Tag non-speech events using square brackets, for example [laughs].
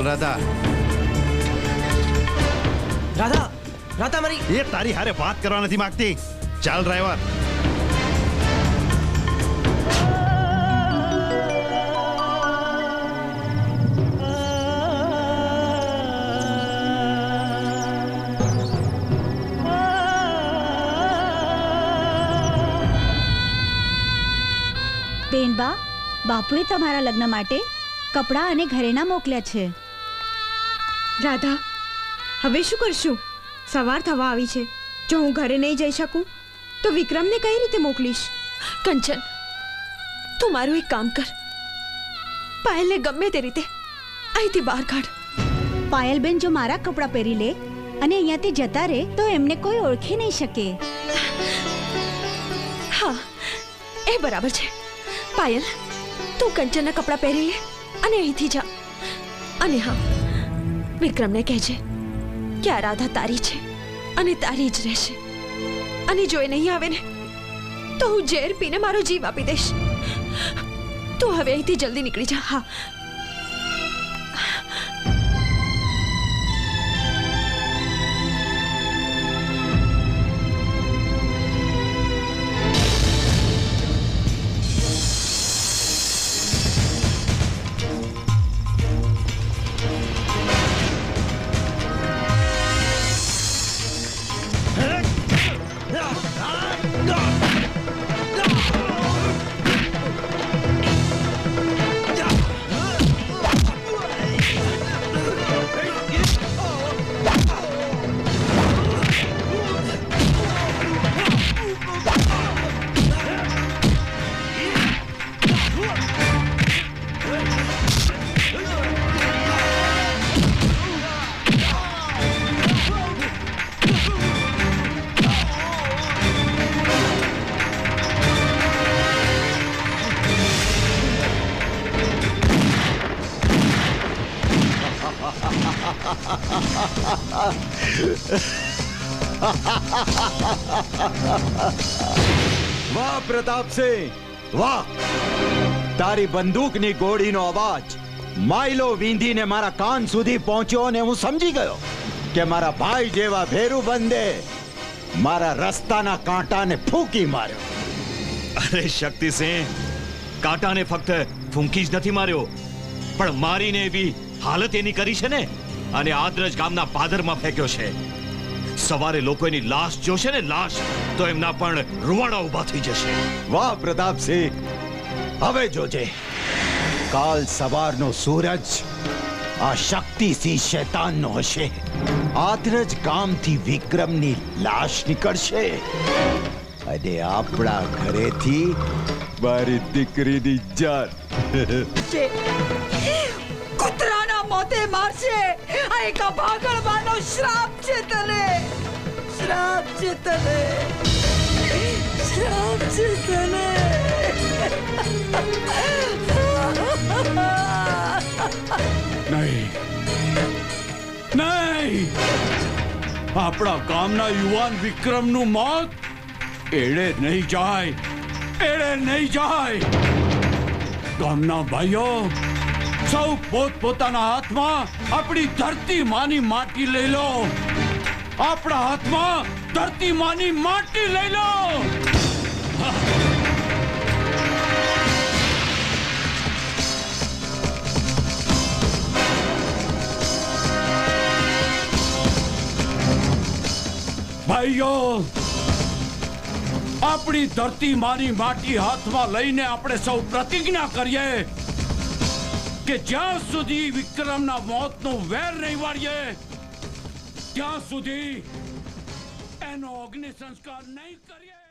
ચાલ રાધા. રાધા રાધા મારી. એ તારી હારે વાત કરવા નથી માંગતી. ચાલ ડ્રાઈવર. બેનબા બાપુએ તમારા લગ્ન માટે કપડાં અને ઘરેણાં મોકલ્યા છે. રાધા હવે શું કરશું? સવાર થવા આવી છે. જો હું ઘરે નહીં જઈ શકું તો વિક્રમને કઈ રીતે મોકલીશ? કંચન તું મારું એક કામ કર. પાયલને ગમે તે રીતે અહીંથી બહાર કાઢ. પાયલબેન જો મારા કપડાં પહેરી લે અને અહીંયાથી જતા રહે તો એમને કોઈ ઓળખી નહીં શકે. હા એ બરાબર છે. પાયલ તું કંચનના કપડાં પહેરી લે અને અહીંથી જા. અને હા વિક્રમને કહેજે કે આ રાધા તારી છે અને તારી જ રહેશે. અને જો એ નહીં આવે ને, તો હું ઝેર પીને મારો જીવ આપી દઈશ. તું હવે અહીંથી જલ્દી નીકળી જા. હા. વાહ પ્રતાપસિંહ વાહ. તારી બંદૂકની ગોળીનો અવાજ. માઇલો વીંધીને મારા કાન સુધી પહોંચ્યો અને હું સમજી ગયો કે મારા ભાઈ જેવા ભેરુ બંદે મારા રસ્તાના કાંટાને ફૂંકી માર્યો. અરે શક્તિસિંહ કાંટાને ફક્ત ફૂંકી જ નથી માર્યો. પણ મારીને એવી હાલત એની કરી છે ને? અને આદ્રજ ગામના પાદરમાં ફેંક્યો છે. સવારે લોકો એની લાશ જોશે ને લાશ તો એમના પણ રૂવાડા ઊભા થઈ જશે. વાહ પ્રતાપસિંહ. હવે જોજે. કાલ સવારનો સૂરજ આ શક્તિસિંહ શૈતાનનો હશે. આદ્રજ ગામથી વિક્રમની લાશ નીકળશે. અને આપણા ઘરેથી મારી દીકરીની જાન. [laughs] કૂતરાના મોતે મારશે. એક ભાગળવાનો શ્રાપ છે તને શ્રાપ છે તને શ્રાપ છે તને નહીં નહીં આપણા ગામના યુવાન વિક્રમનું મોત એડે નહીં જાય એડે નહીં જાય ગામના ભાઈઓ સૌ પોતપોતાના હાથમાં આપણી ધરતી માની માટી લઈ લો. આપણા હાથમાં ધરતી માની માટી લઈ લો. ભાઈઓ, આપણી ધરતી માની માટી હાથમાં લઈને આપણે સૌ પ્રતિજ્ઞા કરીએ. કે જ્યાં સુધી વિક્રમના મોતનો વેર નહીં વાળીએ, ત્યાં સુધી એનો અગ્નિ સંસ્કાર નહીં કરીએ.